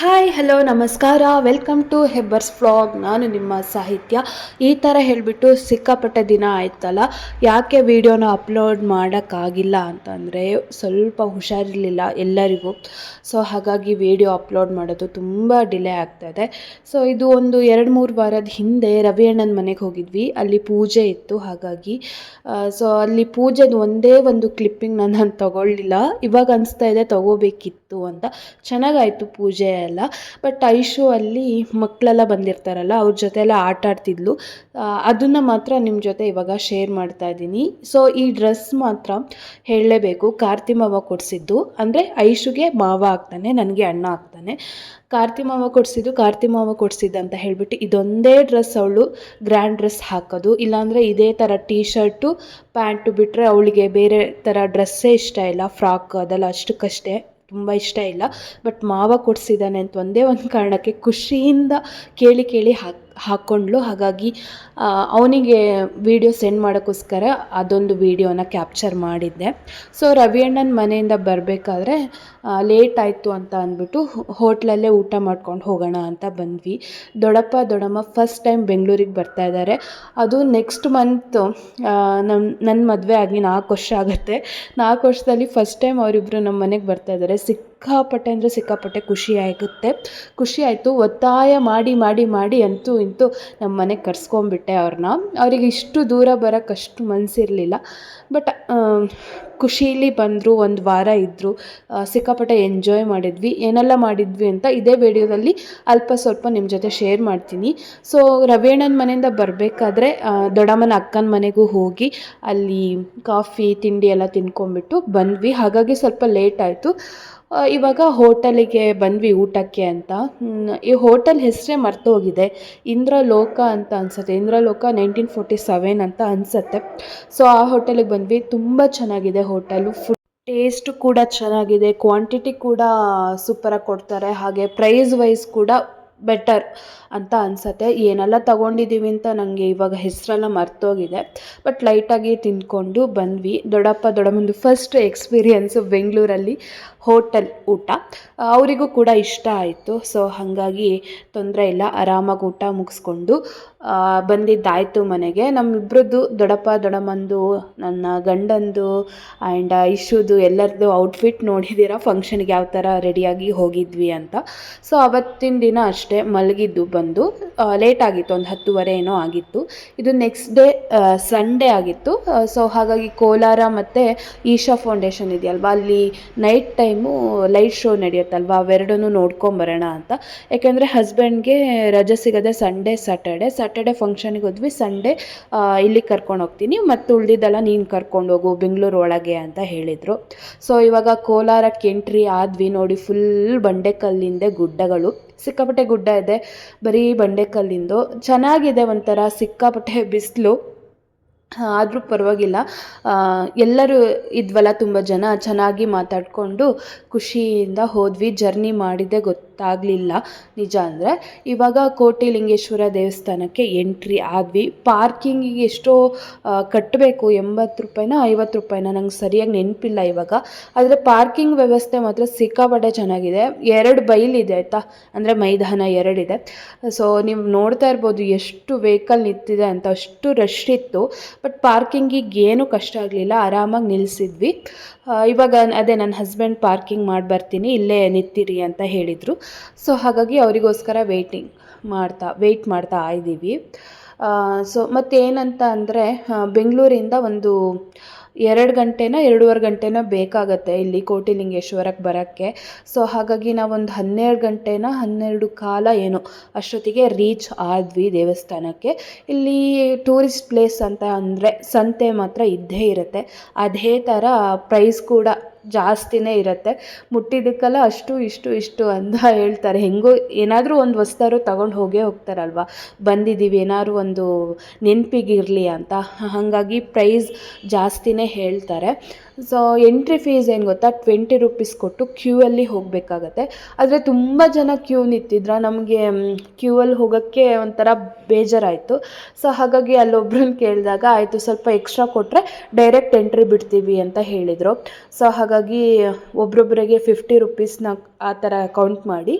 Hi hello ನಮಸ್ಕಾರ. Welcome to Hebbar's flag ನಾನು ನಿಮ್ಮ ಸಾಹಿತ್ಯ. ಈ ಥರ ಹೇಳಿಬಿಟ್ಟು ಸಿಕ್ಕಾಪಟ್ಟೆ ದಿನ ಆಯ್ತಲ್ಲ? ಯಾಕೆ ವಿಡಿಯೋನ ಅಪ್ಲೋಡ್ ಮಾಡೋಕ್ಕಾಗಿಲ್ಲ ಅಂತಂದರೆ ಸ್ವಲ್ಪ ಹುಷಾರಿರಲಿಲ್ಲ ಎಲ್ಲರಿಗೂ. ಸೊ ಹಾಗಾಗಿ ವಿಡಿಯೋ ಅಪ್ಲೋಡ್ ಮಾಡೋದು ತುಂಬ ಡಿಲೇ ಆಗ್ತಾಯಿದೆ ಸೊ ಇದು ಒಂದು ಎರಡು ಮೂರು ವಾರದ ಹಿಂದೆ ರವಿ ಅಣ್ಣನ ಮನೆಗೆ ಹೋಗಿದ್ವಿ. ಅಲ್ಲಿ ಪೂಜೆ ಇತ್ತು. ಹಾಗಾಗಿ ಸೊ ಅಲ್ಲಿ ಪೂಜೆದು ಒಂದೇ ಒಂದು ಕ್ಲಿಪ್ಪಿಂಗ್ ನಾನು ತೊಗೊಳ್ಳಿಲ್ಲ. ಇವಾಗ ಅನಿಸ್ತಾ ಇದೆ ತಗೋಬೇಕಿತ್ತು ಅಂತ. ಚೆನ್ನಾಗಾಯಿತು ಪೂಜೆ ಎಲ್ಲ ಬಟ್ ಐಶು ಅಲ್ಲಿ ಮಕ್ಕಳೆಲ್ಲ ಬಂದಿರ್ತಾರಲ್ಲ, ಅವ್ರ ಜೊತೆ ಎಲ್ಲ ಆಟ ಆಡ್ತಿದ್ಲು. ಅದನ್ನು ಮಾತ್ರ ನಿಮ್ಮ ಜೊತೆ ಇವಾಗ ಶೇರ್ ಮಾಡ್ತಾ ಇದ್ದೀನಿ. ಸೊ ಈ ಡ್ರೆಸ್ ಮಾತ್ರ ಹೇಳಲೇಬೇಕು. ಕಾರ್ತಿ ಮಾವ ಕೊಡಿಸಿದ್ದು. ಅಂದರೆ ಐಶುಗೆ ಮಾವ ಆಗ್ತಾನೆ, ನನಗೆ ಅಣ್ಣ ಆಗ್ತಾನೆ. ಕಾರ್ತಿ ಮಾವ ಕೊಡಿಸಿದ್ದು, ಕಾರ್ತಿ ಮಾವ ಕೊಡಿಸಿದ್ದು ಅಂತ ಹೇಳಿಬಿಟ್ಟು ಇದೊಂದೇ ಡ್ರೆಸ್ ಅವಳು ಗ್ರ್ಯಾಂಡ್ ಡ್ರೆಸ್ ಹಾಕೋದು. ಇಲ್ಲಾಂದರೆ ಇದೇ ಥರ ಟೀ ಶರ್ಟು ಪ್ಯಾಂಟು ಬಿಟ್ಟರೆ ಅವಳಿಗೆ ಬೇರೆ ಥರ ಡ್ರೆಸ್ಸೇ ಇಷ್ಟ ಇಲ್ಲ. ಫ್ರಾಕ್ ಅದೆಲ್ಲ ಅಷ್ಟಕ್ಕಷ್ಟೇ. ತುಂಬ ಇಷ್ಟ ಇಲ್ಲ. ಬಟ್ ಮಾವ ಕೊಡಿಸಿದ್ದಾನೆ ಅಂತ ಒಂದೇ ಒಂದು ಕಾರಣಕ್ಕೆ ಖುಷಿಯಿಂದ ಕೇಳಿ ಕೇಳಿ ಹಾಕಿ ಹಾಕ್ಕೊಂಡ್ಳು ಹಾಗಾಗಿ ಅವನಿಗೆ ವೀಡಿಯೋ ಸೆಂಡ್ ಮಾಡೋಕ್ಕೋಸ್ಕರ ಅದೊಂದು ವಿಡಿಯೋನ ಕ್ಯಾಪ್ಚರ್ ಮಾಡಿದ್ದೆ. ಸೊ ರವಿ ಅಣ್ಣನ ಮನೆಯಿಂದ ಬರಬೇಕಾದ್ರೆ ಲೇಟ್ ಆಯಿತು ಅಂತ ಅಂದ್ಬಿಟ್ಟು ಹೋಟ್ಲಲ್ಲೇ ಊಟ ಮಾಡ್ಕೊಂಡು ಹೋಗೋಣ ಅಂತ ಬಂದ್ವಿ. ದೊಡ್ಡಪ್ಪ, ದೊಡ್ಡಮ್ಮ ಫಸ್ಟ್ ಟೈಮ್ ಬೆಂಗಳೂರಿಗೆ ಬರ್ತಾ ಇದ್ದಾರೆ. ಅದು ನೆಕ್ಸ್ಟ್ ಮಂತ್ ನಮ್ಮ ನನ್ನ ಮದುವೆ ಆಗಿ ನಾಲ್ಕು ವರ್ಷ ಆಗುತ್ತೆ. ನಾಲ್ಕು ವರ್ಷದಲ್ಲಿ ಫಸ್ಟ್ ಟೈಮ್ ಅವರಿಬ್ಬರು ನಮ್ಮ ಮನೆಗೆ ಬರ್ತಾ ಇದ್ದಾರೆ. ಸಿಕ್ಕಾಪಟ್ಟೆ ಅಂದರೆ ಸಿಕ್ಕಾಪಟ್ಟೆ ಖುಷಿ ಆಗುತ್ತೆ. ಖುಷಿ ಒತ್ತಾಯ ಮಾಡಿ ಮಾಡಿ ಮಾಡಿ ಅಂತೂ ಇಂತೂ ನಮ್ಮ ಮನೆಗೆ ಕರ್ಸ್ಕೊಂಬಿಟ್ಟೆ ಅವ್ರನ್ನ ಅವ್ರಿಗೆ ಇಷ್ಟು ದೂರ ಬರೋಕ್ಕೆ ಅಷ್ಟು ಮನಸ್ಸಿರಲಿಲ್ಲ ಬಟ್ ಖುಷೀಲಿ ಬಂದರು, ಒಂದು ವಾರ ಇದ್ದರು ಸಿಕ್ಕಾಪಟ್ಟೆ ಎಂಜಾಯ್ ಮಾಡಿದ್ವಿ. ಏನೆಲ್ಲ ಮಾಡಿದ್ವಿ ಅಂತ ಇದೇ ವಿಡಿಯೋದಲ್ಲಿ ಅಲ್ಪ ಸ್ವಲ್ಪ ನಿಮ್ಮ ಜೊತೆ ಶೇರ್ ಮಾಡ್ತೀನಿ. ಸೊ, ರವೇಣನ ಮನೆಯಿಂದ ಬರಬೇಕಾದ್ರೆ ದೊಡ್ಡಮ್ಮನ ಅಕ್ಕನ ಮನೆಗೂ ಹೋಗಿ ಅಲ್ಲಿ ಕಾಫಿ, ತಿಂಡಿ ಎಲ್ಲ ತಿನ್ಕೊಂಬಿಟ್ಟು ಬಂದ್ವಿ. ಹಾಗಾಗಿ ಸ್ವಲ್ಪ ಲೇಟ್ ಆಯಿತು. ಇವಾಗ ಹೋಟೆಲಿಗೆ ಬಂದ್ವಿ ಊಟಕ್ಕೆ ಅಂತ. ಈ ಹೋಟೆಲ್ ಹೆಸರೇ ಮರ್ತೋಗಿದೆ. ಇಂದ್ರಲೋಕ ಅಂತ ಅನ್ಸುತ್ತೆ. ಇಂದ್ರಲೋಕ ನೈನ್ಟೀನ್ ಫೋರ್ಟಿ ಸೆವೆನ್ ಅಂತ ಅನ್ಸುತ್ತೆ. ಸೊ ಆ ಹೋಟೆಲಿಗೆ ಬಂದ್ವಿ. ತುಂಬ ಚೆನ್ನಾಗಿದೆ ಹೋಟೆಲು. ಫುಡ್ ಟೇಸ್ಟ್ ಕೂಡ ಚೆನ್ನಾಗಿದೆ. ಕ್ವಾಂಟಿಟಿ ಕೂಡ ಸೂಪರಾಗಿ ಕೊಡ್ತಾರೆ. ಹಾಗೆ ಪ್ರೈಸ್ ವೈಸ್ ಕೂಡ ಬೆಟರ್ ಅಂತ ಅನಿಸತ್ತೆ. ಏನೆಲ್ಲ ತಗೊಂಡಿದ್ದೀವಿ ಅಂತ ನನಗೆ ಇವಾಗ ಹೆಸರೆಲ್ಲ ಮರ್ತೋಗಿದೆ. ಬಟ್ ಲೈಟಾಗಿ ತಿಂದ್ಕೊಂಡು ಬಂದ್ವಿ. ದೊಡ್ಡಪ್ಪ ದೊಡ್ಡಮ್ಮಂದು ಫಸ್ಟ್ ಎಕ್ಸ್ಪೀರಿಯನ್ಸು ಬೆಂಗಳೂರಲ್ಲಿ ಹೋಟೆಲ್ ಊಟ. ಅವರಿಗೂ ಕೂಡ ಇಷ್ಟ ಆಯಿತು. ಸೊ ಹಾಗಾಗಿ ತೊಂದರೆ ಇಲ್ಲ. ಆರಾಮಾಗಿ ಊಟ ಮುಗಿಸ್ಕೊಂಡು ಬಂದಿದ್ದಾಯಿತು ಮನೆಗೆ. ನಮ್ಮಿಬ್ರದ್ದು ದೊಡ್ಡಪ್ಪ ದೊಡ್ಡಮ್ಮಂದು, ನನ್ನ ಗಂಡಂದು ಆ್ಯಂಡ್ ಇಶುದು ಎಲ್ಲರದ್ದು ಔಟ್ಫಿಟ್ ನೋಡಿದ್ದೀರಾ? ಫಂಕ್ಷನ್ಗೆ ಯಾವ ಥರ ರೆಡಿಯಾಗಿ ಹೋಗಿದ್ವಿ ಅಂತ. ಸೊ ಅವತ್ತಿನ ದಿನ ಅಷ್ಟೇ. ಮಲಗಿದ್ದು ಬಂದು ಲೇಟ್ ಆಗಿತ್ತು, ಒಂದು ಹತ್ತುವರೆ ಏನೋ ಆಗಿತ್ತು. ಇದು ನೆಕ್ಸ್ಟ್ ಡೇ ಸಂಡೇ ಆಗಿತ್ತು. ಸೊ ಹಾಗಾಗಿ ಕೋಲಾರ ಮತ್ತು ಈಶಾ ಫೌಂಡೇಶನ್ ಇದೆಯಲ್ವಾ? ಅಲ್ಲಿ ನೈಟ್ ಟೈಮು ಲೈಟ್ ಶೋ ನಡೆಯುತ್ತಲ್ವ? ಅವೆರಡನ್ನೂ ನೋಡ್ಕೊಂಬರೋಣ ಅಂತ. ಯಾಕೆಂದರೆ ಹಸ್ಬೆಂಡ್ಗೆ ರಜೆ ಸಿಗದೆ ಸಂಡೇ ಸಾಟರ್ಡೆ ಸಾಟರ್ಡೆ ಫಂಕ್ಷನಿಗೆ ಹೋದ್ವಿ. ಸಂಡೇ ಇಲ್ಲಿ ಕರ್ಕೊಂಡು ಹೋಗ್ತೀನಿ. ಮತ್ತು ಉಳಿದಿದ್ದೆಲ್ಲ ನೀನು ಕರ್ಕೊಂಡು ಹೋಗು, ಬೆಂಗಳೂರು ಒಳಗೆ ಅಂತ ಹೇಳಿದರು. ಸೊ ಇವಾಗ ಕೋಲಾರಕ್ಕೆ ಎಂಟ್ರಿ ಆದ್ವಿ. ನೋಡಿ ಫುಲ್ ಬಂಡೆಕಲ್ಲಿಂದೆ ಗುಡ್ಡಗಳು. ಸಿಕ್ಕಾಪಟ್ಟೆ ಗುಡ್ಡ ಇದೆ. ಬರೀ ಬಂಡೆಕಲ್ಲಿಂದು. ಚೆನ್ನಾಗಿದೆ ಒಂಥರ ಸಿಕ್ಕಾಪಟ್ಟೆ ಬಿಸಿಲು. ಆದರೂ ಪರವಾಗಿಲ್ಲ. ಎಲ್ಲರೂ ಇದ್ವಲ್ಲ ತುಂಬ ಜನ. ಚೆನ್ನಾಗಿ ಮಾತಾಡಿಕೊಂಡು ಖುಷಿಯಿಂದ ಹೋದ್ವಿ, ಜರ್ನಿ ಮಾಡಿದ್ದೆ ಗೊತ್ತಾಗಲಿಲ್ಲ. ನಿಜ ಅಂದರೆ, ಇವಾಗ ಕೋಟಿಲಿಂಗೇಶ್ವರ ದೇವಸ್ಥಾನಕ್ಕೆ ಎಂಟ್ರಿ ಆದ್ವಿ. ಪಾರ್ಕಿಂಗಿಗೆ ಎಷ್ಟೋ ಕಟ್ಟಬೇಕು ಎಂಬತ್ತು ರೂಪಾಯಿನ, ಐವತ್ತು ರೂಪಾಯಿನ, ನಂಗೆ ಸರಿಯಾಗಿ ನೆನಪಿಲ್ಲ ಇವಾಗ. ಆದರೆ ಪಾರ್ಕಿಂಗ್ ವ್ಯವಸ್ಥೆ ಮಾತ್ರ ಸಿಕ್ಕಾಪಟ್ಟೆ ಚೆನ್ನಾಗಿದೆ. ಎರಡು ಬೈಲಿದೆ ಆಯಿತಾ? ಅಂದರೆ ಮೈದಾನ ಎರಡಿದೆ. ಸೊ, ನೀವು ನೋಡ್ತಾ ಇರ್ಬೋದು ಎಷ್ಟು ವೆಹಿಕಲ್ ನಿಂತಿದೆ ಅಂತ, ಅಷ್ಟು ರಶ್ ಇತ್ತು. ಬಟ್ ಪಾರ್ಕಿಂಗಿಗೆ ಏನೂ ಕಷ್ಟ ಆಗಲಿಲ್ಲ. ಆರಾಮಾಗಿ ನಿಲ್ಲಿಸಿದ್ವಿ ಇವಾಗ ಅದೇ, ನನ್ನ ಹಸ್ಬೆಂಡ್ ಪಾರ್ಕಿಂಗ್ ಮಾಡಿ ಬರ್ತೀನಿ ಇಲ್ಲೇ ನಿಂತಿರಿ ಅಂತ ಹೇಳಿದರು. ಸೊ ಹಾಗಾಗಿ ಅವರಿಗೋಸ್ಕರ ವೆಯ್ಟಿಂಗ್ ಮಾಡ್ತಾ ವೆಯ್ಟ್ ಮಾಡ್ತಾ ಇದ್ದೀವಿ. ಸೊ ಮತ್ತೇನಂತ ಅಂದರೆ ಬೆಂಗಳೂರಿಂದ ಒಂದು ಎರಡು ಗಂಟೆನ, ಎರಡೂವರೆ ಗಂಟೆನ ಬೇಕಾಗತ್ತೆ ಇಲ್ಲಿ ಕೋಟಿಲಿಂಗೇಶ್ವರಕ್ಕೆ ಬರೋಕ್ಕೆ. ಸೊ ಹಾಗಾಗಿ ನಾವೊಂದು ಹನ್ನೆರಡು ಗಂಟೆನ, ಹನ್ನೆರಡು ಕಾಲ ಏನು, ಅಷ್ಟೊತ್ತಿಗೆ ರೀಚ್ ಆದ್ವಿ ದೇವಸ್ಥಾನಕ್ಕೆ. ಇಲ್ಲಿ ಟೂರಿಸ್ಟ್ ಪ್ಲೇಸ್ ಅಂತ ಅಂದರೆ, ಸಂತೆ ಮಾತ್ರ ಇದ್ದೇ ಇರುತ್ತೆ. ಅದೇ ಥರ ಪ್ರೈಸ್ ಕೂಡ ಜಾಸ್ತಿನೇ ಇರುತ್ತೆ. ಮುಟ್ಟಿದ್ದಕ್ಕೆಲ್ಲ ಅಷ್ಟು, ಇಷ್ಟು ಇಷ್ಟು ಅಂತ ಹೇಳ್ತಾರೆ. ಹೆಂಗೋ ಏನಾದರೂ ಒಂದು ವಸ್ತಾರು ತಗೊಂಡು ಹೋಗೇ ಹೋಗ್ತಾರಲ್ವ? ಬಂದಿದ್ದೀವಿ, ಏನಾದ್ರು ಒಂದು ನೆನಪಿಗಿರಲಿ ಅಂತ. ಹಾಗಾಗಿ ಪ್ರೈಸ್ ಜಾಸ್ತಿನೇ ಹೇಳ್ತಾರೆ. ಸೊ ಎಂಟ್ರಿ ಫೀಸ್ ಏನು ಗೊತ್ತಾ? ಟ್ವೆಂಟಿ ರುಪೀಸ್ ಕೊಟ್ಟು ಕ್ಯೂ ಅಲ್ಲಿ ಹೋಗಬೇಕಾಗತ್ತೆ. ಆದರೆ ತುಂಬ ಜನ ಕ್ಯೂ ನಿಂತಿದ್ರ ನಮಗೆ ಕ್ಯೂ ಅಲ್ಲಿ ಹೋಗೋಕ್ಕೆ ಒಂಥರ ಬೇಜಾರಾಯಿತು. ಸೊ ಹಾಗಾಗಿ ಅಲ್ಲೊಬ್ರನ್ನ ಕೇಳಿದಾಗ, ಆಯಿತು, ಸ್ವಲ್ಪ ಎಕ್ಸ್ಟ್ರಾ ಕೊಟ್ಟರೆ ಡೈರೆಕ್ಟ್ ಎಂಟ್ರಿ ಬಿಡ್ತೀವಿ ಅಂತ ಹೇಳಿದರು. ಸೊ ಹಾಗಾಗಿ ಒಬ್ರೊಬ್ಬರಿಗೆ ಫಿಫ್ಟಿ ರುಪೀಸ್ನ ಆ ಥರ ಕೌಂಟ್ ಮಾಡಿ.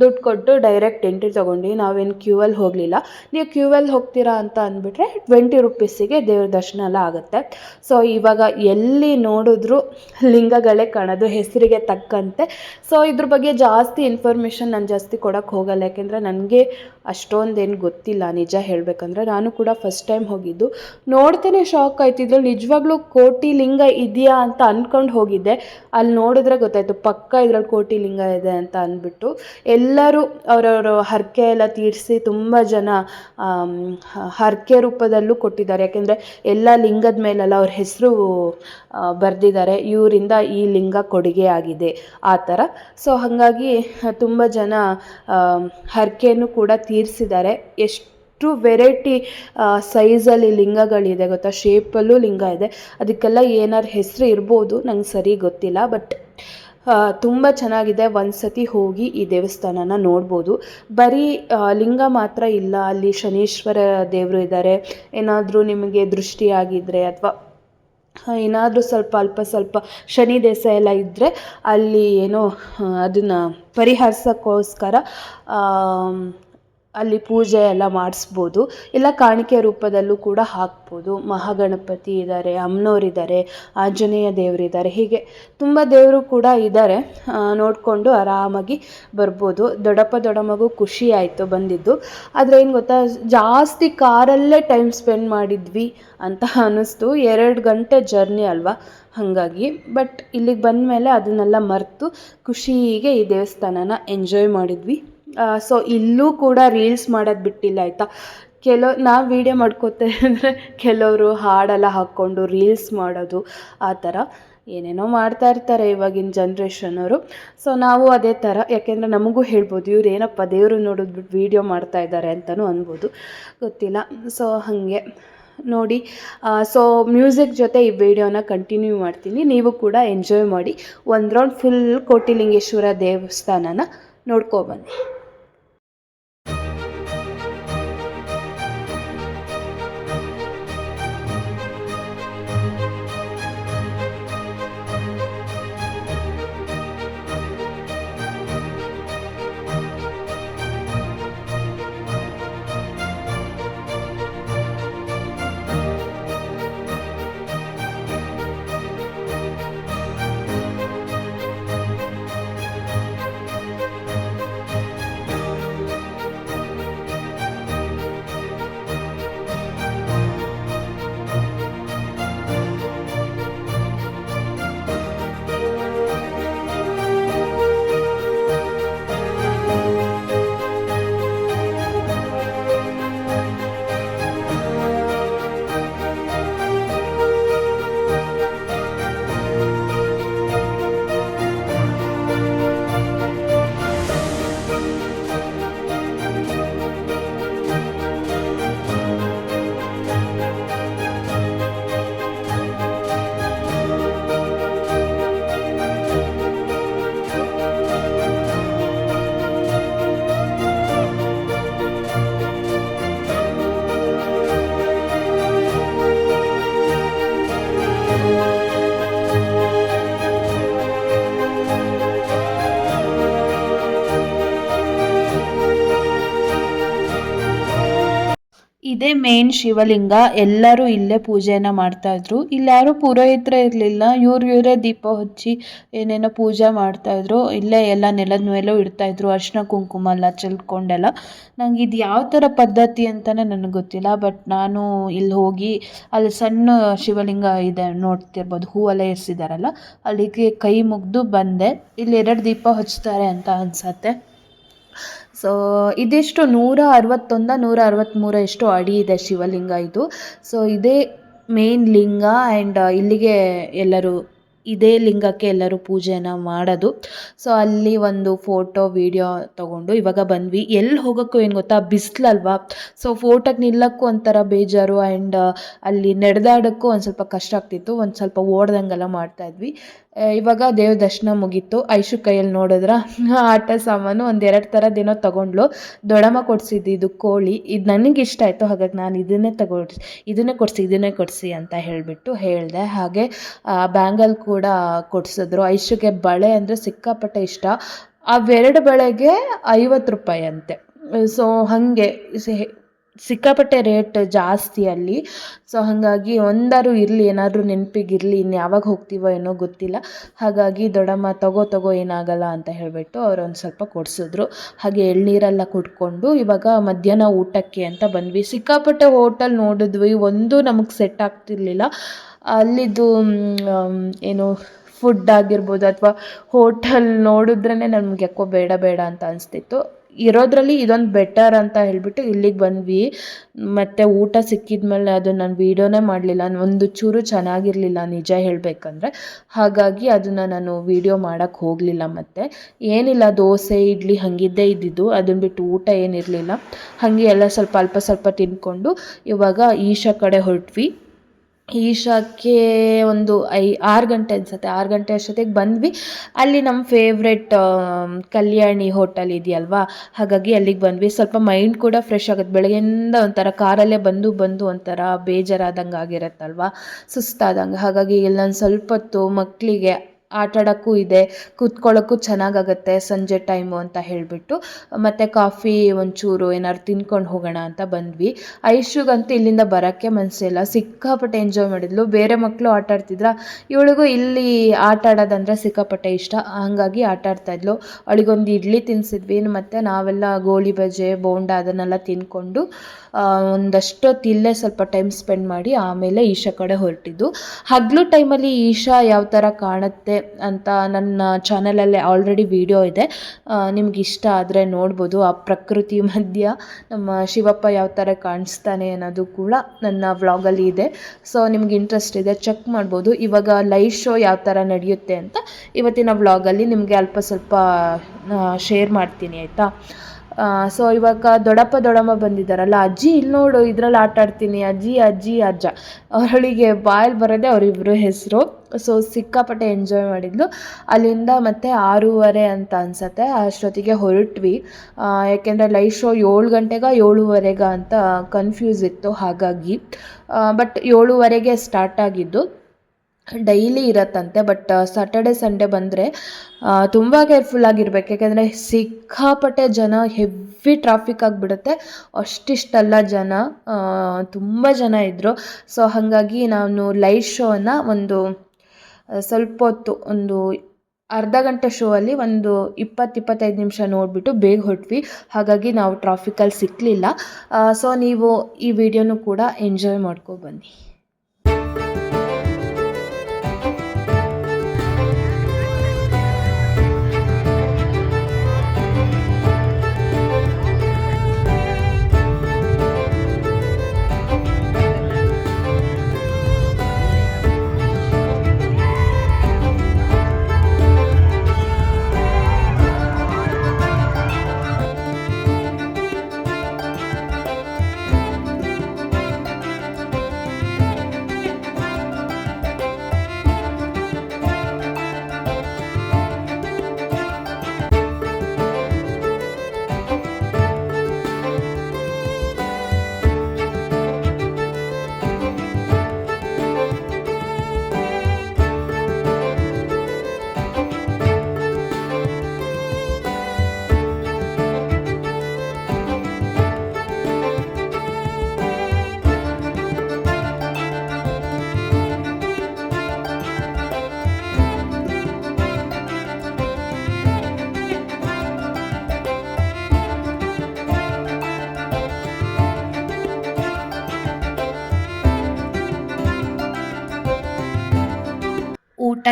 ದುಡ್ಡು ಕೊಟ್ಟು ಡೈರೆಕ್ಟ್ ಎಂಟ್ರಿ ತೊಗೊಂಡು, ನಾವೇನು ಕ್ಯೂ ಅಲ್ಲಿ ಹೋಗಲಿಲ್ಲ. ನೀವು ಕ್ಯೂ ಅಲ್ಲಿ ಹೋಗ್ತೀರಾ ಅಂತ ಅಂದ್ಬಿಟ್ರೆ ಟ್ವೆಂಟಿ ರುಪೀಸಿಗೆ ದೇವ್ರ ದರ್ಶನ ಎಲ್ಲ ಆಗುತ್ತೆ. ಸೊ ಇವಾಗ ಎಲ್ಲಿ ನೋಡಿದ್ರು ಲಿಂಗಗಳೇ ಕಾಣೋದು, ಹೆಸರಿಗೆ ತಕ್ಕಂತೆ. ಸೊ ಇದ್ರ ಬಗ್ಗೆ ಜಾಸ್ತಿ ಇನ್ಫಾರ್ಮೇಷನ್ ನಾನು ಜಾಸ್ತಿ ಕೊಡೋಕ್ಕೆ ಹೋಗಲ್ಲ. ಯಾಕೆಂದರೆ ನನಗೆ ಅಷ್ಟೊಂದೇನು ಗೊತ್ತಿಲ್ಲ, ನಿಜ ಹೇಳಬೇಕಂದ್ರೆ ನಾನು ಕೂಡ ಫಸ್ಟ್ ಟೈಮ್ ಹೋಗಿದ್ದು. ನೋಡ್ತೇನೆ ಶಾಕ್ ಆಯ್ತಿದ್ರು ನಿಜವಾಗ್ಲೂ ಕೋಟಿ ಲಿಂಗ ಇದೆಯಾ ಅಂತ ಅಂದ್ಕೊಂಡು ಹೋಗಿದ್ದೆ. ಅಲ್ಲಿ ನೋಡಿದ್ರೆ ಗೊತ್ತಾಯಿತು, ಪಕ್ಕ ಇದ್ರಲ್ಲಿ ಕೋಟಿ ಲಿಂಗ ಇದೆ ಅಂತ ಅಂದ್ಬಿಟ್ಟು ಎಲ್ಲರೂ ಅವರವರ ಹರಕೆ ಎಲ್ಲ ತೀರಿಸಿ ತುಂಬ ಜನ ಹರಕೆ ರೂಪದಲ್ಲೂ ಕೊಟ್ಟಿದ್ದಾರೆ. ಯಾಕೆಂದರೆ ಎಲ್ಲ ಲಿಂಗದ ಮೇಲೆಲ್ಲ ಅವ್ರ ಹೆಸರು ಬರೆದಿದ್ದಾರೆ. ಇವರಿಂದ ಈ ಲಿಂಗ ಕೊಡುಗೆ ಆಗಿದೆ. ಆ ಥರ. ಸೊ ಹಾಗಾಗಿ ತುಂಬ ಜನ ಹರಕೆಯನ್ನು ಕೂಡ ತೀರಿಸಿದ್ದಾರೆ. ಎಷ್ಟು ವೆರೈಟಿ ಸೈಜಲ್ಲಿ ಲಿಂಗಗಳಿದೆ ಗೊತ್ತಾ? ಶೇಪಲ್ಲೂ ಲಿಂಗ ಇದೆ. ಅದಕ್ಕೆಲ್ಲ ಏನಾರು ಹೆಸರು ಇರ್ಬೋದು, ನಂಗೆ ಸರಿ ಗೊತ್ತಿಲ್ಲ. ಬಟ್ ತುಂಬ ಚೆನ್ನಾಗಿದೆ. ಒಂದು ಸತಿ ಹೋಗಿ ಈ ದೇವಸ್ಥಾನನ ನೋಡ್ಬೋದು. ಬರೀ ಲಿಂಗ ಮಾತ್ರ ಇಲ್ಲ. ಅಲ್ಲಿ ಶನೀಶ್ವರ ದೇವರು ಇದ್ದಾರೆ. ಏನಾದರೂ ನಿಮಗೆ ದೃಷ್ಟಿಯಾಗಿದ್ದರೆ ಅಥವಾ ಏನಾದರೂ ಸ್ವಲ್ಪ ಅಲ್ಪ ಸ್ವಲ್ಪ ಶನಿ ದೇಶ ಎಲ್ಲ ಇದ್ದರೆ ಅಲ್ಲಿ ಏನೋ ಅದನ್ನು ಪರಿಹರಿಸೋಕ್ಕೋಸ್ಕರ ಅಲ್ಲಿ ಪೂಜೆ ಎಲ್ಲ ಮಾಡಿಸ್ಬೋದು. ಇಲ್ಲ ಕಾಣಿಕೆ ರೂಪದಲ್ಲೂ ಕೂಡ ಹಾಕ್ಬೋದು. ಮಹಾಗಣಪತಿ ಇದ್ದಾರೆ ಅಮ್ನೋರಿದ್ದಾರೆ ಆಂಜನೇಯ ದೇವರಿದ್ದಾರೆ ಹೀಗೆ ತುಂಬ ದೇವರು ಕೂಡ ಇದ್ದಾರೆ ನೋಡಿಕೊಂಡು ಆರಾಮಾಗಿ ಬರ್ಬೋದು. ದೊಡ್ಡಪ್ಪ ದೊಡ್ಡಮ್ಮಗೂ ಖುಷಿ ಆಯಿತು ಬಂದಿದ್ದು. ಆದರೆ ಏನು ಗೊತ್ತಾ, ಜಾಸ್ತಿ ಕಾರಲ್ಲೇ ಟೈಮ್ ಸ್ಪೆಂಡ್ ಮಾಡಿದ್ವಿ ಅಂತ ಅನ್ನಿಸ್ತು ಎರಡು ಗಂಟೆ ಜರ್ನಿ ಅಲ್ವಾ ಹಾಗಾಗಿ. ಬಟ್ ಇಲ್ಲಿಗೆ ಬಂದ ಮೇಲೆ ಅದನ್ನೆಲ್ಲ ಮರೆತು ಖುಷಿಗೆ ಈ ದೇವಸ್ಥಾನನ ಎಂಜಾಯ್ ಮಾಡಿದ್ವಿ. ಸೊ ಇಲ್ಲೂ ಕೂಡ ರೀಲ್ಸ್ ಮಾಡೋದು ಬಿಟ್ಟಿಲ್ಲ, ಆಯಿತಾ? ಕೆಲವು ನಾವು ವೀಡಿಯೋ ಮಾಡ್ಕೋತೇವೆ ಅಂದರೆ ಕೆಲವರು ಹಾಡೆಲ್ಲ ಹಾಕ್ಕೊಂಡು ರೀಲ್ಸ್ ಮಾಡೋದು, ಆ ಥರ ಏನೇನೋ ಮಾಡ್ತಾ ಇರ್ತಾರೆ ಇವಾಗಿನ ಜನ್ರೇಷನವರು ಸೊ ನಾವು ಅದೇ ಥರ, ಯಾಕೆಂದರೆ ನಮಗೂ ಹೇಳ್ಬೋದು, ಇವ್ರು ಏನಪ್ಪ ದೇವರು ನೋಡಿದ್ಬಿಟ್ಟು ವೀಡಿಯೋ ಮಾಡ್ತಾ ಇದ್ದಾರೆ ಅಂತಲೂ ಅನ್ಬೋದು. ಗೊತ್ತಿಲ್ಲ ಸೊ ಹಾಗೆ. ನೋಡಿ ಸೊ ಮ್ಯೂಸಿಕ್ ಜೊತೆ ಈ ವಿಡಿಯೋನ ಕಂಟಿನ್ಯೂ ಮಾಡ್ತೀನಿ. ನೀವು ಕೂಡ ಎಂಜಾಯ್ ಮಾಡಿ. ಒಂದು ರೌಂಡ್ ಫುಲ್ ಕೋಟಿಲಿಂಗೇಶ್ವರ ದೇವಸ್ಥಾನನ ನೋಡ್ಕೊಬನ್ನಿ ಮೇನ್ ಶಿವಲಿಂಗ, ಎಲ್ಲರೂ ಇಲ್ಲೇ ಪೂಜೆಯನ್ನು ಮಾಡ್ತಾ ಇದ್ರು. ಇಲ್ಲಿ ಯಾರು ಪುರೋಹಿತರೇ ಇರಲಿಲ್ಲ. ಇವ್ರು ಇವರೇ ದೀಪ ಹಚ್ಚಿ ಏನೇನೋ ಪೂಜೆ ಮಾಡ್ತಾ ಇದ್ರು. ಇಲ್ಲೇ ಎಲ್ಲ ನೆಲದ ಮೇಲೂ ಇಡ್ತಾ ಇದ್ರು. ಅರಿಶಿನ ಕುಂಕುಮ ಎಲ್ಲ ಚೆಲ್ಕೊಂಡೆಲ್ಲ. ನಂಗೆ ಇದು ಯಾವ ಥರ ಪದ್ಧತಿ ಅಂತಲೇ ನನಗೆ ಗೊತ್ತಿಲ್ಲ. ಬಟ್ ನಾನು ಇಲ್ಲಿ ಹೋಗಿ ಅಲ್ಲಿ ಸಣ್ಣ ಶಿವಲಿಂಗ ಇದೆ ನೋಡ್ತಿರ್ಬೋದು. ಹೂವೆಲ್ಲ ಇರಿಸಿದಾರಲ್ಲ ಅಲ್ಲಿಗೆ ಕೈ ಮುಗಿದು ಬಂದೆ. ಇಲ್ಲಿ ಎರಡು ದೀಪ ಹಚ್ತಾರೆ ಅಂತ ಅನ್ಸತ್ತೆ. ಸೊ ಇದಿಷ್ಟು ನೂರ ಅರವತ್ತೊಂದ ನೂರ ಅರವತ್ತ್ಮೂರ ಎಷ್ಟು ಅಡಿ ಇದೆ ಶಿವಲಿಂಗ ಇದು. ಸೊ ಇದೇ ಮೇನ್ ಲಿಂಗ ಆ್ಯಂಡ್ ಇಲ್ಲಿಗೆ ಎಲ್ಲರೂ, ಇದೇ ಲಿಂಗಕ್ಕೆ ಎಲ್ಲರೂ ಪೂಜೆನ ಮಾಡೋದು. ಸೊ ಅಲ್ಲಿ ಒಂದು ಫೋಟೋ ವಿಡಿಯೋ ತೊಗೊಂಡು ಇವಾಗ ಬಂದ್ವಿ. ಎಲ್ಲಿ ಹೋಗೋಕ್ಕೂ ಏನು ಗೊತ್ತಾ? ಬಿಸಿಲಲ್ವಾ? ಸೊ ಫೋಟೋಗೆ ನಿಲ್ಲಕ್ಕೂ ಒಂಥರ ಬೇಜಾರು ಆ್ಯಂಡ್ ಅಲ್ಲಿ ನಡೆದಾಡೋಕ್ಕೂ ಒಂದು ಸ್ವಲ್ಪ ಕಷ್ಟ ಆಗ್ತಿತ್ತು. ಒಂದು ಸ್ವಲ್ಪ ಓಡ್ದಂಗೆಲ್ಲ ಮಾಡ್ತಾಯಿದ್ವಿ ಇವಾಗ ದೇವ್ರ ದರ್ಶನ ಮುಗೀತು. ಐಶು ಕೈಯಲ್ಲಿ ನೋಡಿದ್ರ ಆಟ ಸಾಮಾನು ಒಂದೆರಡು ಥರದ್ದೇನೋ ತೊಗೊಂಡ್ಲು. ದೊಡಮ್ಮ ಕೊಡಿಸಿದ್ದು ಇದು ಕೋಳಿ. ಇದು ನನಗೆ ಇಷ್ಟ ಆಯಿತು, ಹಾಗಾಗಿ ನಾನು ಇದನ್ನೇ ತಗೊಳ್ಸಿ ಇದನ್ನೇ ಕೊಡಿಸಿ ಇದನ್ನೇ ಕೊಡಿಸಿ ಅಂತ ಹೇಳಿಬಿಟ್ಟು ಹೇಳಿದೆ. ಹಾಗೆ ಬ್ಯಾಂಗಲ್ ಕೂಡ ಕೊಡಿಸಿದ್ರು. ಐಶುಗೆ ಬಳೆ ಅಂದರೆ ಸಿಕ್ಕಾಪಟ್ಟೆ ಇಷ್ಟ. ಅವೆರಡು ಬಳೆಗೆ ಐವತ್ತು ರೂಪಾಯಿ ಅಂತೆ. ಸೊ, ಹಾಗೆ ಸಿಕ್ಕಾಪಟ್ಟೆ ರೇಟ್ ಜಾಸ್ತಿ ಅಲ್ಲಿ. ಸೊ ಹಾಗಾಗಿ ಒಂದಾದ್ರು ಇರಲಿ, ಏನಾದರೂ ನೆನಪಿಗಿರಲಿ ಇನ್ನು ಯಾವಾಗ ಹೋಗ್ತೀವೋ ಏನೋ ಗೊತ್ತಿಲ್ಲ. ಹಾಗಾಗಿ ದೊಡ್ಡಮ್ಮ ತಗೋ ತಗೋ ಏನಾಗಲ್ಲ ಅಂತ ಹೇಳಿಬಿಟ್ಟು ಅವ್ರು ಒಂದು ಸ್ವಲ್ಪ ಕೊಡಿಸಿದ್ರು. ಹಾಗೆ ಎಳ್ನೀರೆಲ್ಲ ಕುಡ್ಕೊಂಡು ಇವಾಗ ಮಧ್ಯಾಹ್ನ ಊಟಕ್ಕೆ ಅಂತ ಬಂದ್ವಿ. ಸಿಕ್ಕಾಪಟ್ಟೆ ಹೋಟೆಲ್ ನೋಡಿದ್ವಿ, ಒಂದು ನಮಗೆ ಸೆಟ್ ಆಗ್ತಿರ್ಲಿಲ್ಲ. ಅಲ್ಲಿದು ಏನು ಫುಡ್ ಆಗಿರ್ಬೋದು ಅಥವಾ ಹೋಟೆಲ್ ನೋಡಿದ್ರೇ ನಮ್ಗೆ ಯಾಕೋ ಬೇಡ ಬೇಡ ಅಂತ ಅನಿಸ್ತಿತ್ತು. ಇರೋದ್ರಲ್ಲಿ ಇದೊಂದು ಬೆಟರ್ ಅಂತ ಹೇಳಿಬಿಟ್ಟು ಇಲ್ಲಿಗೆ ಬಂದ್ವಿ. ಮತ್ತು ಊಟ ಸಿಕ್ಕಿದ್ಮೇಲೆ ಅದು ನಾನು ವೀಡಿಯೋನೇ ಮಾಡಲಿಲ್ಲ. ಒಂದು ಚೂರು ಚೆನ್ನಾಗಿರಲಿಲ್ಲ ನಿಜ ಹೇಳಬೇಕಂದ್ರೆ. ಹಾಗಾಗಿ ಅದನ್ನು ನಾನು ವೀಡಿಯೋ ಮಾಡೋಕ್ಕೆ ಹೋಗಲಿಲ್ಲ ಮತ್ತು. ಏನಿಲ್ಲ, ದೋಸೆ, ಇಡ್ಲಿ ಹಾಗಿದ್ದೇ ಇದ್ದಿದ್ದು. ಅದನ್ನ ಬಿಟ್ಟು ಊಟ ಏನಿರಲಿಲ್ಲ. ಹಾಗೆ ಎಲ್ಲ ಸ್ವಲ್ಪ ಅಲ್ಪ ಸ್ವಲ್ಪ ತಿಂದ್ಕೊಂಡು ಇವಾಗ ಈಶಾ ಕಡೆ ಹೊರಟ್ವಿ. ಈಶಾಕ್ಕೆ ಒಂದು ಐ, ಆರು ಗಂಟೆ ಅನ್ಸುತ್ತೆ. ಆರು ಗಂಟೆ ಅಷ್ಟೊತ್ತಿಗೆ ಬಂದ್ವಿ. ಅಲ್ಲಿ ನಮ್ಮ ಫೇವ್ರೆಟ್ ಕಲ್ಯಾಣಿ ಹೋಟೆಲ್ ಇದೆಯಲ್ವಾ? ಹಾಗಾಗಿ ಅಲ್ಲಿಗೆ ಬಂದ್ವಿ. ಸ್ವಲ್ಪ ಮೈಂಡ್ ಕೂಡ ಫ್ರೆಶ್ ಆಗುತ್ತೆ. ಬೆಳಗ್ಗೆಯಿಂದ ಒಂಥರ ಕಾರಲ್ಲೇ ಬಂದು ಬಂದು ಒಂಥರ ಬೇಜಾರಾದಂಗೆ ಆಗಿರತ್ತಲ್ವಾ? ಸುಸ್ತಾದಂಗೆ. ಹಾಗಾಗಿ ಇಲ್ಲೊಂದು ಸ್ವಲ್ಪ ಹೊತ್ತು ಮಕ್ಕಳಿಗೆ ಆಟ ಆಡೋಕ್ಕೂ ಇದೆ, ಕೂತ್ಕೊಳ್ಳೋಕ್ಕೂ ಚೆನ್ನಾಗಾಗತ್ತೆ ಸಂಜೆ ಟೈಮು ಅಂತ ಹೇಳಿಬಿಟ್ಟು. ಮತ್ತು ಕಾಫಿ ಒಂಚೂರು ಏನಾದ್ರು ತಿನ್ಕೊಂಡು ಹೋಗೋಣ ಅಂತ ಬಂದ್ವಿ. ಐಶುಗಂತೂ ಇಲ್ಲಿಂದ ಬರೋಕ್ಕೆ ಮನಸ್ಸಿಲ್ಲ ಸಿಕ್ಕಾಪಟ್ಟೆ ಎಂಜಾಯ್ ಮಾಡಿದ್ಲು. ಬೇರೆ ಮಕ್ಕಳು ಆಟ ಆಡ್ತಿದ್ರ? ಇವಳಿಗೂ ಇಲ್ಲಿ ಆಟ ಆಡೋದಂದ್ರೆ ಸಿಕ್ಕಾಪಟ್ಟೆ ಇಷ್ಟ. ಹಾಗಾಗಿ ಆಟ ಆಡ್ತಾಯಿದ್ಲು ಅವಳಿಗೊಂದು ಇಡ್ಲಿ ತಿನ್ನಿಸಿದ್ವಿ ಮತ್ತು ನಾವೆಲ್ಲ ಗೋಳಿ ಬಜೆ, ಬೋಂಡ ಅದನ್ನೆಲ್ಲ ತಿನ್ಕೊಂಡು ಒಂದಷ್ಟು ಇಲ್ಲೇ ಸ್ವಲ್ಪ ಟೈಮ್ ಸ್ಪೆಂಡ್ ಮಾಡಿ ಆಮೇಲೆ ಈಶಾ ಕಡೆ ಹೊರಟಿದ್ದು. ಹಗಲು ಟೈಮಲ್ಲಿ ಈಶಾ ಯಾವ ಥರ ಕಾಣುತ್ತೆ ಅಂತ ನನ್ನ ಚಾನಲಲ್ಲಿ ಆಲ್ರೆಡಿ ವಿಡಿಯೋ ಇದೆ. ನಿಮ್ಗೆ ಇಷ್ಟ ಆದರೆ ನೋಡ್ಬೋದು. ಆ ಪ್ರಕೃತಿ ಮಧ್ಯ ನಮ್ಮ ಶಿವಪ್ಪ ಯಾವ ಥರ ಕಾಣಿಸ್ತಾನೆ ಅನ್ನೋದು ಕೂಡ ನನ್ನ ವ್ಲಾಗಲ್ಲಿ ಇದೆ. ಸೊ ನಿಮ್ಗೆ ಇಂಟ್ರೆಸ್ಟ್ ಇದೆ ಚೆಕ್ ಮಾಡ್ಬೋದು. ಇವಾಗ ಲೈವ್ ಶೋ ಯಾವ ಥರ ನಡೆಯುತ್ತೆ ಅಂತ ಇವತ್ತಿನ ವ್ಲಾಗಲ್ಲಿ ನಿಮಗೆ ಅಲ್ಪ ಸ್ವಲ್ಪ ಶೇರ್ ಮಾಡ್ತೀನಿ ಆಯಿತಾ? ಸೊ ಇವಾಗ ದೊಡ್ಡಪ್ಪ, ದೊಡ್ಡಮ್ಮ ಬಂದಿದ್ದಾರಲ್ಲ ಅಜ್ಜಿ ಇಲ್ಲಿ ನೋಡು, ಇದ್ರಲ್ಲಿ ಆಟ ಆಡ್ತೀನಿ ಅಜ್ಜಿ ಅಜ್ಜಿ, ಅಜ್ಜ. ಅವಳಿಗೆ ಬಾಯಲ್ಲಿ ಬರೋದೇ ಅವರಿಬ್ಬರು ಹೆಸರು. ಸೊ ಸಿಕ್ಕಾಪಟ್ಟೆ ಎಂಜಾಯ್ ಮಾಡಿದ್ಲು. ಅಲ್ಲಿಂದ ಮತ್ತೆ ಆರೂವರೆ ಅಂತ ಅನ್ಸತ್ತೆ. ಅಷ್ಟೊತ್ತಿಗೆ ಹೊರಟ್ವಿ. ಯಾಕೆಂದರೆ ಲೈವ್ ಶೋ ಏಳು ಗಂಟೆಗ ಏಳುವರೆಗ ಅಂತ ಕನ್ಫ್ಯೂಸ್ ಇತ್ತು ಹಾಗಾಗಿ. ಬಟ್ ಏಳುವರೆಗೆ ಸ್ಟಾರ್ಟ್ ಆಗಿದ್ದು. ಡೈಲಿ ಇರತ್ತಂತೆ ಬಟ್ ಸಾಟರ್ಡೆ ಸಂಡೇ ಬಂದರೆ ತುಂಬ ಕೇರ್ಫುಲ್ ಆಗಿರ್ಬೇಕು. ಯಾಕೆಂದರೆ ಸಿಕ್ಕಾಪಟ್ಟೆ ಜನ ಹೆವಿ ಟ್ರಾಫಿಕ್ ಆಗಿಬಿಡುತ್ತೆ. ಅಷ್ಟಿಷ್ಟಲ್ಲ ಜನ ತುಂಬ ಜನ ಇದ್ದರು ಸೊ ಹಾಗಾಗಿ ನಾನು ಲೈಟ್ ಶೋನ ಒಂದು ಸ್ವಲ್ಪ ಹೊತ್ತು ಒಂದು ಅರ್ಧ ಗಂಟೆ ಶೋ ಅಲ್ಲಿ ಒಂದು ಇಪ್ಪತ್ತು, ಇಪ್ಪತ್ತೈದು ನಿಮಿಷ ನೋಡಿಬಿಟ್ಟು ಬೇಗ ಹೊರಟ್ವಿ ಹಾಗಾಗಿ ನಾವು ಟ್ರಾಫಿಕಲ್ಲಿ ಸಿಕ್ಕಲಿಲ್ಲ ಸೊ ನೀವು ಈ ವಿಡಿಯೋನು ಕೂಡ ಎಂಜಾಯ್ ಮಾಡ್ಕೊ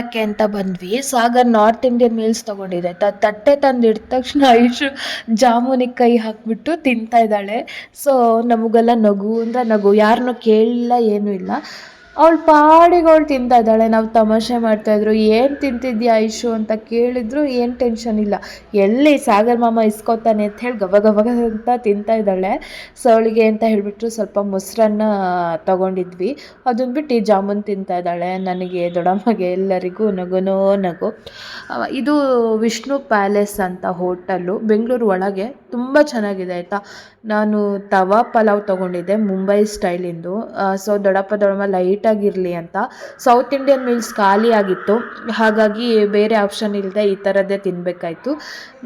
ಊಟಕ್ಕೆ ಅಂತ ಬಂದ್ವಿ. ಸಾಗರ್ ನಾರ್ತ್ ಇಂಡಿಯನ್ ಮೀಲ್ಸ್ ತಗೊಂಡಿದೆ. ತ, ತಟ್ಟೆ ತಂದು ಇಟ್ಟ ತಕ್ಷಣ ಐಶು ಜಾಮೂನಿಗೆ ಕೈ ಹಾಕ್ಬಿಟ್ಟು ತಿಂತಾ ಇದ್ದಾಳೆ. ಸೊ ನಮಗೆಲ್ಲ ನಗು ಅಂದ್ರೆ ನಗು. ಯಾರನ್ನೂ ಕೇಳಿಲ್ಲ, ಏನೂ ಇಲ್ಲ. ಅವಳು ಪಾಡಿಗೆ ಅವಳು ತಿಂತಾ ಇದ್ದಾಳೆ ನಾವು ತಮಾಷೆ ಮಾಡ್ತಾಯಿದ್ರು, ಏನು ತಿಂತಿದ್ಯಾ ಐಶು ಅಂತ ಕೇಳಿದ್ರು, ಏನು ಟೆನ್ಷನ್ ಇಲ್ಲ. ಎಲ್ಲಿ ಸಾಗರ್ ಮಾಮ ಇಸ್ಕೊತಾನೆ ಅಂತ ಹೇಳಿ ಗಬ ಗಬ ಅಂತ ತಿಂತಾ ಇದ್ದಾಳೆ ಸೊ ಅವಳಿಗೆ ಅಂತ ಹೇಳಿಬಿಟ್ಟು ಸ್ವಲ್ಪ ಮೊಸರನ್ನ ತಗೊಂಡಿದ್ವಿ. ಅದನ್ನ ಬಿಟ್ಟು ಈ ಜಾಮೂನ್ ತಿಂತಾ ಇದ್ದಾಳೆ ನನಗೆ ದೊಡ್ಡಮ್ಮಗೆ ಎಲ್ಲರಿಗೂ ನಗುನೋ ನಗು. ಇದು ವಿಷ್ಣು ಪ್ಯಾಲೇಸ್ ಅಂತ ಹೋಟೆಲ್ಲು. ಬೆಂಗಳೂರು ಒಳಗೆ ತುಂಬ ಚೆನ್ನಾಗಿದೆ, ಆಯಿತಾ? ನಾನು ತವಾ ಪಲಾವ್ ತೊಗೊಂಡಿದ್ದೆ, ಮುಂಬೈ ಸ್ಟೈಲಿಂದು. ಸೊ ದೊಡ್ಡಪ್ಪ, ದೊಡ್ಡಮ್ಮ ಲೈಟಾಗಿರಲಿ ಅಂತ. ಸೌತ್ ಇಂಡಿಯನ್ ಮೀಲ್ಸ್ ಖಾಲಿ ಆಗಿತ್ತು ಹಾಗಾಗಿ ಬೇರೆ ಆಪ್ಷನ್ ಇಲ್ಲದೆ ಈ ಥರದ್ದೇ ತಿನ್ನಬೇಕಾಯ್ತು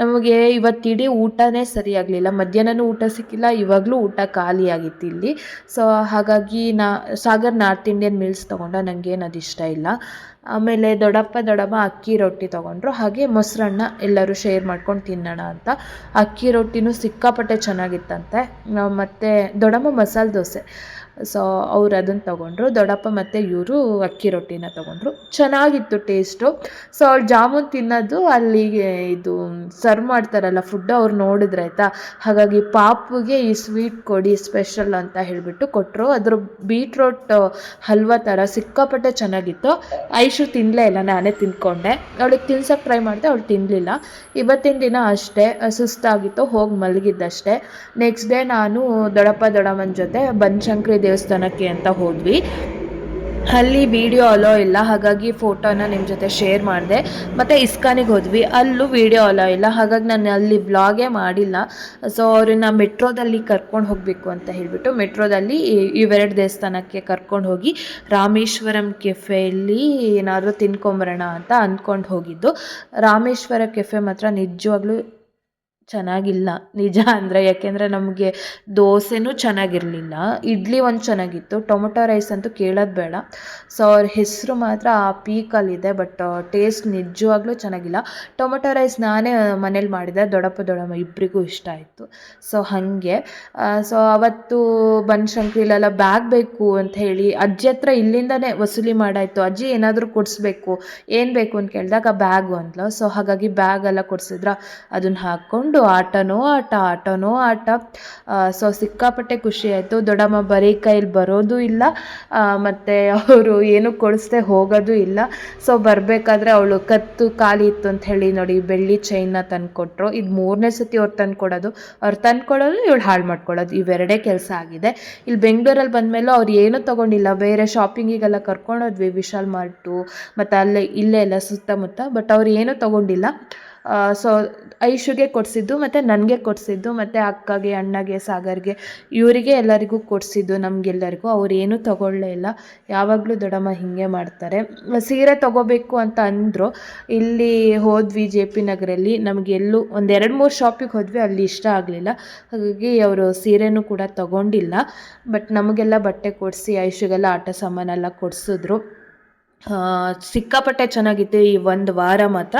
ನಮಗೆ ಇವತ್ತಿಡೀ ಊಟನೇ ಸರಿಯಾಗಲಿಲ್ಲ. ಮಧ್ಯಾಹ್ನನೂ ಊಟ ಸಿಕ್ಕಿಲ್ಲ, ಇವಾಗಲೂ ಊಟ ಖಾಲಿ ಆಗಿತ್ತು ಇಲ್ಲಿ. ಸೊ ಹಾಗಾಗಿ ನಾ, ಸಾಗರ್ ನಾರ್ತ್ ಇಂಡಿಯನ್ ಮೀಲ್ಸ್ ತೊಗೊಂಡ ನನಗೇನು ಅದು ಇಷ್ಟ ಇಲ್ಲ. ಆಮೇಲೆ ದೊಡ್ಡಪ್ಪ ದೊಡ್ಡಮ್ಮ ಅಕ್ಕಿ ರೊಟ್ಟಿ ತೊಗೊಂಡ್ರು. ಹಾಗೆ ಮೊಸರನ್ನ ಎಲ್ಲರೂ ಶೇರ್ ಮಾಡ್ಕೊಂಡು ತಿನ್ನೋಣ ಅಂತ. ಅಕ್ಕಿ ರೊಟ್ಟಿನೂ ಸಿಕ್ಕಾಪಟ್ಟೆ ಚೆನ್ನಾಗಿತ್ತಂತೆ. ಮತ್ತು ದೊಡಮ್ಮ ಮಸಾಲೆ ದೋಸೆ. ಸೊ ಅವ್ರು ಅದನ್ನು ತೊಗೊಂಡ್ರು. ದೊಡ್ಡಪ್ಪ ಮತ್ತು ಇವರು ಅಕ್ಕಿ ರೊಟ್ಟಿನ ತೊಗೊಂಡ್ರು. ಚೆನ್ನಾಗಿತ್ತು ಟೇಸ್ಟು ಸೊ ಅವ್ರು ಜಾಮೂನ್ ತಿನ್ನೋದು ಅಲ್ಲಿಗೆ ಇದು ಸರ್ವ್ ಮಾಡ್ತಾರಲ್ಲ ಫುಡ್ ಅವ್ರು ನೋಡಿದ್ರೆ ಆಯಿತಾ? ಹಾಗಾಗಿ ಪಾಪುಗೆ ಈ ಸ್ವೀಟ್ ಕೊಡಿ ಸ್ಪೆಷಲ್ ಅಂತ ಹೇಳಿಬಿಟ್ಟು ಕೊಟ್ಟರು ಅದ್ರ ಬೀಟ್ರೋಟ್ ಹಲ್ವಾ ಥರ ಸಿಕ್ಕಾಪಟ್ಟೆ ಚೆನ್ನಾಗಿತ್ತು. ಐಶು ತಿನ್ನಲೇ ಇಲ್ಲ, ನಾನೇ ತಿನ್ಕೊಂಡೆ. ಅವಳಿಗೆ ತಿನ್ಸೋಕ್ಕೆ ಟ್ರೈ ಮಾಡಿದೆ, ಅವಳು ತಿನ್ನಲಿಲ್ಲ ಇವತ್ತಿನ ದಿನ ಅಷ್ಟೇ, ಸುಸ್ತಾಗಿತ್ತು, ಹೋಗಿ ಮಲಗಿದ್ದಷ್ಟೇ. ನೆಕ್ಸ್ಟ್ ಡೇ ನಾನು ದೊಡ್ಡಪ್ಪ ದೊಡ್ಡಮ್ಮನ ಜೊತೆ ಬನಶಂಕರಿ ದೇವಸ್ಥಾನಕ್ಕೆ ಅಂತ ಹೋದ್ವಿ. ಅಲ್ಲಿ ವಿಡಿಯೋ ಅಲೋ ಇಲ್ಲ, ಹಾಗಾಗಿ ಫೋಟೋನ ನಿಮ್ಮ ಜೊತೆ ಶೇರ್ ಮಾಡಿದೆ. ಮತ್ತು ಇಸ್ಕಾನಿಗೆ ಹೋದ್ವಿ, ಅಲ್ಲೂ ವಿಡಿಯೋ ಅಲೋ ಇಲ್ಲ, ಹಾಗಾಗಿ ನಾನು ಅಲ್ಲಿ ವ್ಲಾಗೇ ಮಾಡಿಲ್ಲ. ಸೊ ಅವ್ರನ್ನ ಮೆಟ್ರೋದಲ್ಲಿ ಕರ್ಕೊಂಡು ಹೋಗಬೇಕು ಅಂತ ಹೇಳಿಬಿಟ್ಟು ಮೆಟ್ರೋದಲ್ಲಿ ಇವೆರಡು ದೇವಸ್ಥಾನಕ್ಕೆ ಕರ್ಕೊಂಡು ಹೋಗಿ ರಾಮೇಶ್ವರಂ ಕೆಫೆಯಲ್ಲಿ ಏನಾದರೂ ತಿನ್ಕೊಂಬರೋಣ ಅಂತ ಅಂದ್ಕೊಂಡು ಹೋಗಿದ್ದು. ರಾಮೇಶ್ವರ ಕೆಫೆ ಮಾತ್ರ ನಿಜವಾಗ್ಲೂ ಚೆನ್ನಾಗಿಲ್ಲ. ನಿಜ ಅಂದರೆ ಯಾಕೆಂದರೆ ನಮಗೆ ದೋಸೆನೂ ಚೆನ್ನಾಗಿರಲಿಲ್ಲ. ಇಡ್ಲಿ ಒಂದು ಚೆನ್ನಾಗಿತ್ತು. ಟೊಮೊಟೊ ರೈಸ್ ಅಂತೂ ಕೇಳೋದು ಬೇಡ. ಸೊ ಅವ್ರ ಹೆಸರು ಮಾತ್ರ ಆ ಪೀಕಲ್ಲಿದೆ ಬಟ್ ಟೇಸ್ಟ್ ನಿಜವಾಗ್ಲೂ ಚೆನ್ನಾಗಿಲ್ಲ. ಟೊಮೊಟೊ ರೈಸ್ ನಾನೇ ಮನೇಲಿ ಮಾಡಿದೆ. ದೊಡ್ಡಪ್ಪ, ದೊಡ್ಡಮ್ಮ ಇಬ್ಬರಿಗೂ ಇಷ್ಟ ಆಯಿತು. ಸೊ ಹಾಗೆ. ಸೊ ಅವತ್ತು ಬನಶಂಕರಿಲೆಲ್ಲ ಬ್ಯಾಗ್ ಬೇಕು ಅಂತ ಹೇಳಿ ಅಜ್ಜಿ ಹತ್ರ ಇಲ್ಲಿಂದನೇ ವಸೂಲಿ ಮಾಡಾಯಿತು. ಅಜ್ಜಿ, ಏನಾದರೂ ಕೊಡಿಸ್ಬೇಕು. ಏನು ಬೇಕು ಅಂತ ಕೇಳಿದಾಗ ಬ್ಯಾಗು ಅಂದ್ಲು. ಸೊ ಹಾಗಾಗಿ ಬ್ಯಾಗೆಲ್ಲ ಕೊಡಿಸಿದ್ರ. ಅದನ್ನ ಹಾಕ್ಕೊಂಡು ಆಟನೋ ಆಟ ಆಟನೋ ಆಟ. ಸೊ ಸಿಕ್ಕಾಪಟ್ಟೆ ಖುಷಿ ಆಯಿತು. ದೊಡ್ಡಮ್ಮ ಬರೀ ಕೈಲಿ ಬರೋದು ಇಲ್ಲ. ಮತ್ತು ಅವರು ಏನು ಕೊಡಿಸ್ದೆ ಹೋಗೋದು ಇಲ್ಲ. ಸೊ ಬರಬೇಕಾದ್ರೆ ಅವಳು ಕತ್ತು ಖಾಲಿ ಇತ್ತು ಅಂತ ಹೇಳಿ ನೋಡಿ, ಬೆಳ್ಳಿ ಚೈನ್ನ ತಂದುಕೊಟ್ರು. ಇದು ಮೂರನೇ ಸತಿ ಅವ್ರು ತಂದು ಕೊಡೋದು ಅವ್ರು ತಂದು ಕೊಡೋದು ಇವಳು ಹಾಳು ಮಾಡ್ಕೊಳ್ಳೋದು ಇವೆರಡೇ ಕೆಲಸ ಆಗಿದೆ. ಇಲ್ಲಿ ಬೆಂಗಳೂರಲ್ಲಿ ಬಂದಮೇಲೂ ಅವ್ರು ಏನೂ ತೊಗೊಂಡಿಲ್ಲ. ಬೇರೆ ಶಾಪಿಂಗಿಗೆಲ್ಲ ಕರ್ಕೊಂಡೋದ್ವಿ, ವಿಶಾಲ್ ಮಾರ್ಟು. ಮತ್ತು ಅಲ್ಲೇ, ಇಲ್ಲೇ ಎಲ್ಲ ಸುತ್ತಮುತ್ತ. ಬಟ್ ಅವ್ರು ಏನೂ ತೊಗೊಂಡಿಲ್ಲ. ಸೊ ಐಶುಗೆ ಕೊಡಿಸಿದ್ದು ಮತ್ತು ನನಗೆ ಕೊಡಿಸಿದ್ದು ಮತ್ತು ಅಕ್ಕಗೆ, ಅಣ್ಣಗೆ, ಸಾಗರ್ಗೆ, ಇವರಿಗೆ ಎಲ್ಲರಿಗೂ ಕೊಡಿಸಿದ್ದು ನಮಗೆಲ್ಲರಿಗೂ. ಅವ್ರು ಏನೂ ತೊಗೊಳ್ಳೇ ಇಲ್ಲ. ಯಾವಾಗಲೂ ದೊಡ್ಡಮ್ಮ ಹೀಗೆ ಮಾಡ್ತಾರೆ. ಸೀರೆ ತೊಗೋಬೇಕು ಅಂತ ಅಂದರು. ಇಲ್ಲಿ ಹೋದ್ವಿ ಜೆ ಪಿ ನಗರಲ್ಲಿ. ನಮಗೆಲ್ಲೂ ಒಂದು ಎರಡು ಮೂರು ಶಾಪಿಗೆ ಹೋದ್ವಿ, ಅಲ್ಲಿ ಇಷ್ಟ ಆಗಲಿಲ್ಲ. ಹಾಗಾಗಿ ಅವರು ಸೀರೆನೂ ಕೂಡ ತೊಗೊಂಡಿಲ್ಲ. ಬಟ್ ನಮಗೆಲ್ಲ ಬಟ್ಟೆ ಕೊಡಿಸಿ, ಐಶುಗೆಲ್ಲ ಆಟ ಸಾಮಾನೆಲ್ಲ ಕೊಡಿಸಿದ್ರು. ಸಿಕ್ಕಾಪಟ್ಟೆ ಚೆನ್ನಾಗಿತ್ತು. ಈ ಒಂದು ವಾರ ಮಾತ್ರ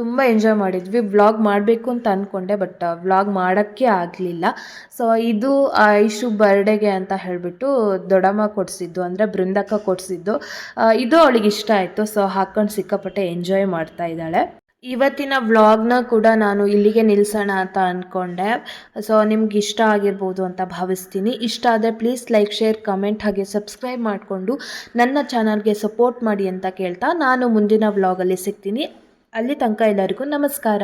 ತುಂಬ ಎಂಜಾಯ್ ಮಾಡಿದ್ವಿ. ವ್ಲಾಗ್ ಮಾಡಬೇಕು ಅಂತ ಅಂದ್ಕೊಂಡೆ ಬಟ್ ವ್ಲಾಗ್ ಮಾಡೋಕ್ಕೆ ಆಗಲಿಲ್ಲ. ಸೊ ಇದು ಐಶು ಬರ್ಡೇಗೆ ಅಂತ ಹೇಳಿಬಿಟ್ಟು ದೊಡ್ಡಮ್ಮ ಕೊಡಿಸಿದ್ದು, ಅಂದರೆ ಬೃಂದಕ್ಕ ಕೊಡಿಸಿದ್ದು. ಇದು ಅವಳಿಗೆ ಇಷ್ಟ ಆಯಿತು. ಸೊ ಹಾಕ್ಕೊಂಡು ಸಿಕ್ಕಾಪಟ್ಟೆ ಎಂಜಾಯ್ ಮಾಡ್ತಾ ಇದ್ದಾಳೆ. ಇವತ್ತಿನ ವ್ಲಾಗ್ನ ಕೂಡ ನಾನು ಇಲ್ಲಿಗೆ ನಿಲ್ಲಿಸೋಣ ಅಂತ ಅಂದ್ಕೊಂಡೆ ಸೊ ನಿಮ್ಗೆ ಇಷ್ಟ ಆಗಿರ್ಬೋದು ಅಂತ ಭಾವಿಸ್ತೀನಿ. ಇಷ್ಟ ಆದರೆ ಪ್ಲೀಸ್ ಲೈಕ್ ಶೇರ್ ಕಮೆಂಟ್ ಹಾಗೆ ಸಬ್ಸ್ಕ್ರೈಬ್ ಮಾಡಿಕೊಂಡು ನನ್ನ ಚಾನಲ್ಗೆ ಸಪೋರ್ಟ್ ಮಾಡಿ ಅಂತ ಕೇಳ್ತಾ ನಾನು ಮುಂದಿನ ವ್ಲಾಗಲ್ಲಿ ಸಿಗ್ತೀನಿ. ಅಲ್ಲಿ ತನಕ ಎಲ್ಲರಿಗೂ ನಮಸ್ಕಾರ.